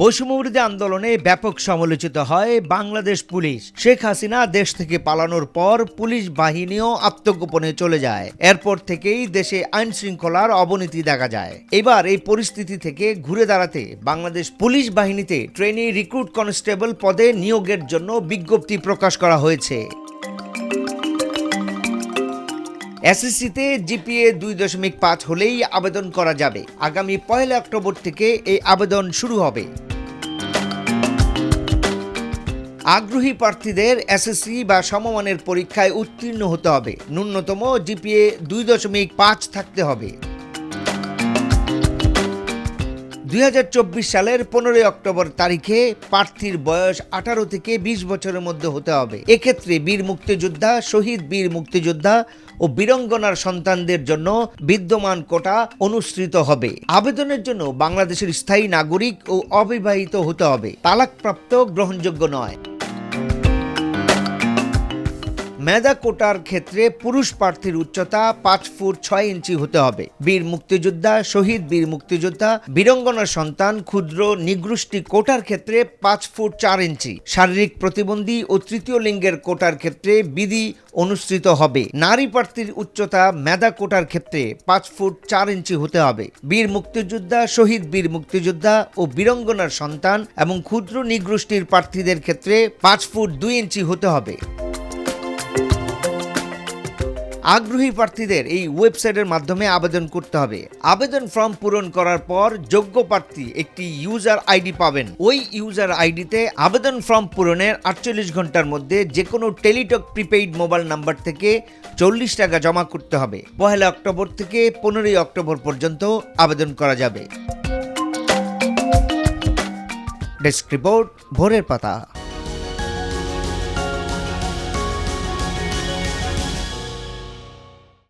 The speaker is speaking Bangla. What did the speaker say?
বৈষম্যবিরোধী আন্দোলনে ব্যাপক সমালোচিত হয় বাংলাদেশ পুলিশ। শেখ হাসিনা দেশ থেকে পালানোর পর পুলিশ বাহিনীও আত্মগোপনে চলে যায়। এরপর থেকেই দেশে আইন শৃঙ্খলার অবনতি দেখা যায়। এবার এই পরিস্থিতি থেকে ঘুরে দাঁড়াতে বাংলাদেশ পুলিশ বাহিনীতে ট্রেনি রিক্রুট কনস্টেবল পদে নিয়োগের জন্য বিজ্ঞপ্তি প্রকাশ করা হয়েছে। এসএসসিতে জিপিএ দুই দশমিক পাঁচ হলেই আবেদন করা যাবে। আগামী পয়লা অক্টোবর থেকে এই আবেদন শুরু হবে। আগ্রহী প্রার্থীদের এসএসসি বা সমমানের পরীক্ষায় উত্তীর্ণ হতে হবে। ন্যূনতম জিপিএ দুই দশমিক পাঁচ থাকতে হবে। দু হাজার চব্বিশ সালের পনেরোই অক্টোবর তারিখে প্রার্থীর বয়স আঠারো থেকে বিশ বছরের মধ্যে হতে হবে। এক্ষেত্রে বীর মুক্তিযোদ্ধা, শহীদ বীর মুক্তিযোদ্ধা ও বীরঙ্গনার সন্তানদের জন্য বিদ্যমান কোটা অনুসৃত হবে। আবেদনের জন্য বাংলাদেশের স্থায়ী নাগরিক ও অবিবাহিত হতে হবে। তালাকপ্রাপ্ত গ্রহণযোগ্য নয়। thank you মেধা কোটার ক্ষেত্রে পুরুষ প্রার্থীর উচ্চতা পাঁচ ফুট ছয় ইঞ্চি হতে হবে। বীর মুক্তিযোদ্ধা, শহীদ বীর মুক্তিযোদ্ধা বীরঙ্গনার সন্তান, ক্ষুদ্র, নিগৃষ্টি কোটার ক্ষেত্রে পাঁচ ফুট চার ইঞ্চি। শারীরিক প্রতিবন্ধী ও তৃতীয় লিঙ্গের কোটার ক্ষেত্রে বিধি অনুসৃত হবে। নারী প্রার্থীর উচ্চতা মেধা কোটার ক্ষেত্রে পাঁচ ফুট চার ইঞ্চি হতে হবে। বীর মুক্তিযোদ্ধা, শহীদ বীর মুক্তিযোদ্ধা ও বীরঙ্গনার সন্তান এবং ক্ষুদ্র নিগৃষ্টির প্রার্থীদের ক্ষেত্রে পাঁচ ফুট দুই ইঞ্চি হতে হবে। আগ্রহী প্রার্থীদের এই ওয়েবসাইটের মাধ্যমে আবেদন করতে হবে। আবেদন ফর্ম পূরণ করার পর যোগ্য প্রার্থী একটি ইউজার আইডি পাবেন। ওই ইউজার আইডিতে আবেদন ফর্ম পূরণের আটচল্লিশ ঘণ্টার মধ্যে যে কোনো টেলিটক প্রিপেইড মোবাইল নাম্বার থেকে চল্লিশ টাকা জমা করতে হবে। পহেলা অক্টোবর থেকে পনেরোই অক্টোবর পর্যন্ত আবেদন করা যাবে। ডেস্ক রিপোর্ট, ভোরের পাতা।